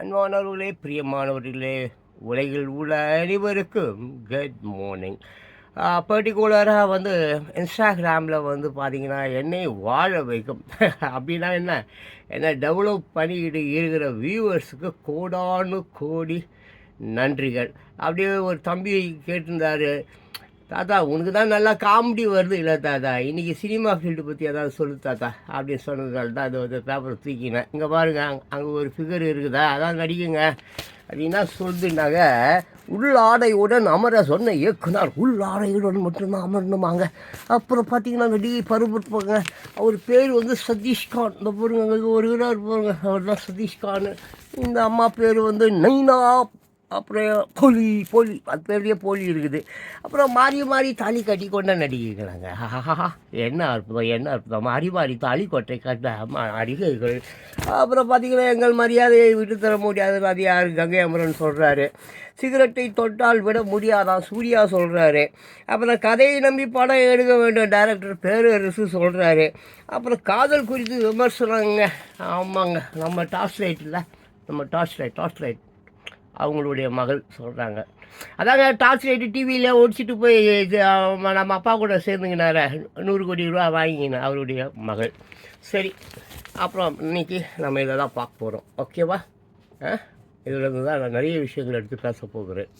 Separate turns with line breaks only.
அன்பானவர்களே பிரியமானவர்களே உலகில் உள்ள அனைவருக்கும் குட் மார்னிங் பர்டிகுலராக வந்து இன்ஸ்டாகிராமில் வந்து பார்த்தீங்கன்னா என்னை வாழ வைக்கும். அப்படின்னா என்ன? என்ன டெவலப் பண்ணிக்கிட்டு இருக்கிற வியூவர்ஸுக்கு கோடானு கோடி நன்றிகள். அப்படியே ஒரு தம்பி கேட்டிருந்தார் தாத்தா உனக்கு தான் நல்லா காமெடி வருது. இல்லை தாத்தா இன்றைக்கி சினிமா ஃபீல்டு பற்றி ஏதாவது சொல்லு தாத்தா அப்படின்னு சொன்னதால தான் அது பேப்பரை தூக்கினேன். இங்கே பாருங்க அங்கே ஒரு ஃபிகர் இருக்குதா? அதான் நடிக்குங்க. அப்படின்னா சொல்லுனாங்க உள்ளாடையுடன் அமர சொன்ன இயக்குனர் உள்ளாடையுடன் மட்டும்தான் அமரணுமாங்க. அப்புறம் பார்த்தீங்கன்னா நடிகை பருவப்பாங்க அவர் பேர் வந்து சதீஷ்கான் இந்த பாருங்க அங்கே ஒரு இதாக பாருங்க. அவர் தான் சதீஷ்கான் இந்த அம்மா பேர் வந்து நைனா அப்புறம் போலி போலி அது பேர்லேயே போலி இருக்குது. அப்புறம் மாறி மாறி தாலி கட்டி கொண்ட நடிகைகளாங்க என்ன அற்புதம் என்ன அற்புதம். மாறி மாறி தாலி கொட்டை கட்ட அறிகைகள் நடிகைகள். அப்புறம் பார்த்தீங்கன்னா எங்கள் மரியாதையை விட்டு தர முடியாது அது யார் கங்கை அமரன் சொல்கிறாரு சிகரெட்டை தொட்டால் விட முடியாதான் சூர்யா சொல்கிறாரு அப்புறம் கதையை நம்பி படம் எடுக்க வேண்டும். டைரக்டர் பேரரசு சொல்கிறாரு அப்புறம் காதல் குறித்து விமர்சனங்க. ஆமாங்க. நம்ம டார்ச் லைட்டில் நம்ம டார்ச் லைட் டார்ச் லைட் அவங்களுடைய மகள் சொல்கிறாங்க அதாங்க டார்ச் லைட்டு டிவியில் ஒடிச்சிட்டு போய் நம்ம அப்பா கூட சேர்ந்துங்கினார நூறு கோடி ரூபா வாங்கின அவருடைய மகள். சரி அப்புறம் இன்னைக்கு நம்ம இதை தான் பார்க்க போகிறோம் ஓகேவா? ஆ? இதில் இருந்து தான் நான் நிறைய விஷயங்கள் எடுத்து பேச போகிறேன்.